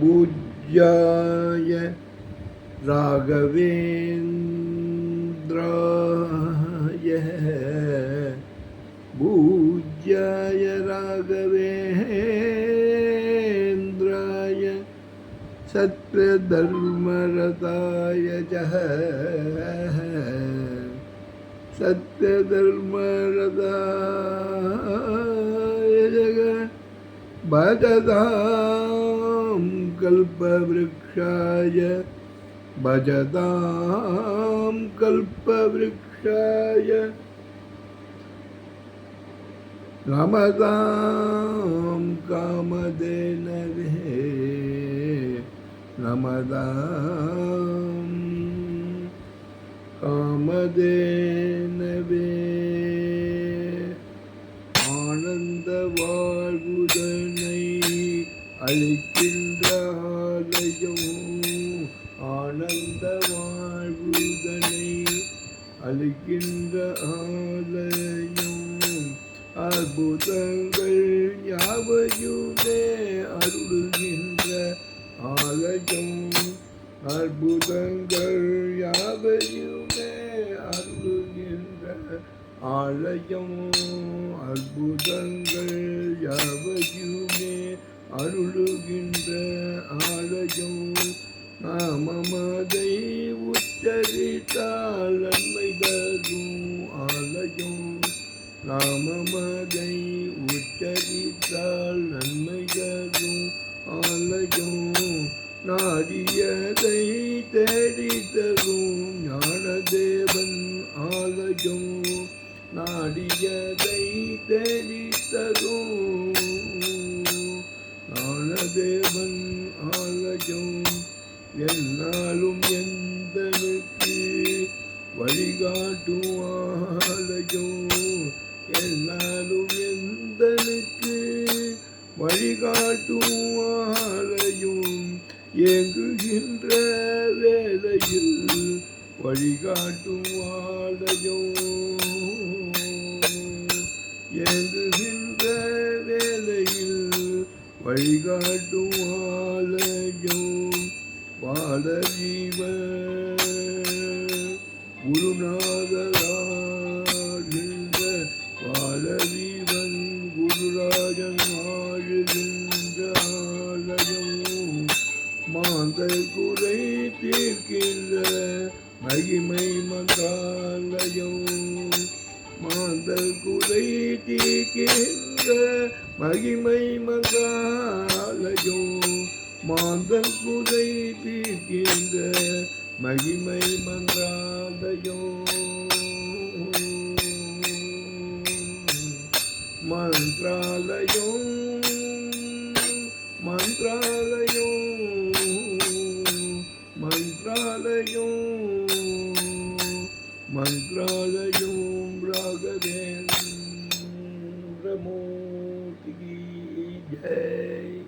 पूज्याय राघवेन्द्राय। पूज्याय राघवेन्द्राय। सत्यधर्मरताय च सत्यधर्मरताय जग। भजतां कल्पवृक्षाय भजतां कल्पवृक्षाय रमदां कामधेनवे रमदां कामधे அளிக்கின்ற ஆனந்த வாழ்வுதனை. அளிக்கின்ற ஆலயம் அற்புதங்கள் யாவையுமே அருள்கின்ற ஆலயம். அற்புதங்கள் யாவையுமே அருள்கின்ற ஆலயம். அற்புதங்கள் யாவையுமே அருளுகின்ற ஆலயம். நாமமதை உச்சரித்தால் நன்மை தரும் ஆலயம். நாமமதை உச்சரித்தால் நன்மை தரும் ஆலயம். நாடியதை தேடி தரும் ஞானதேவன் ஆலயம். நாடியதை தேடி தரும் தேவன் ஆலயம் என்னாலும் எந்தனுக்கு வழிகாட்டும் ஆலயம் என்னாலும் எந்தனுக்கு வழிகாட்டும் ஆலயம் இயங்குகின்ற வேலையில் வழிகாட்டும் ஆலயம் இயங்குகின்ற வழிகாட்டும் ஆலயம் பாலஜீவ குருநாதராகின்ற பாலஜீவன் குருராஜன் ஆழுகின்ற ஆலயம். மாந்தர் குறை தீர்க்கின்ற மகிமை மந்தாலயம். மாந்தல் குறை தீர்க்கின்ற மகிமை மங்காலயம் மாந்தல் குறை தீர்க்கின்ற மகிமை மங்காலயம் மன்றாலயோ மன்றாலயோ மன்றாலயோ மந்திராலயம் ராகவேந்திரமூர்த்தி ஜெய்.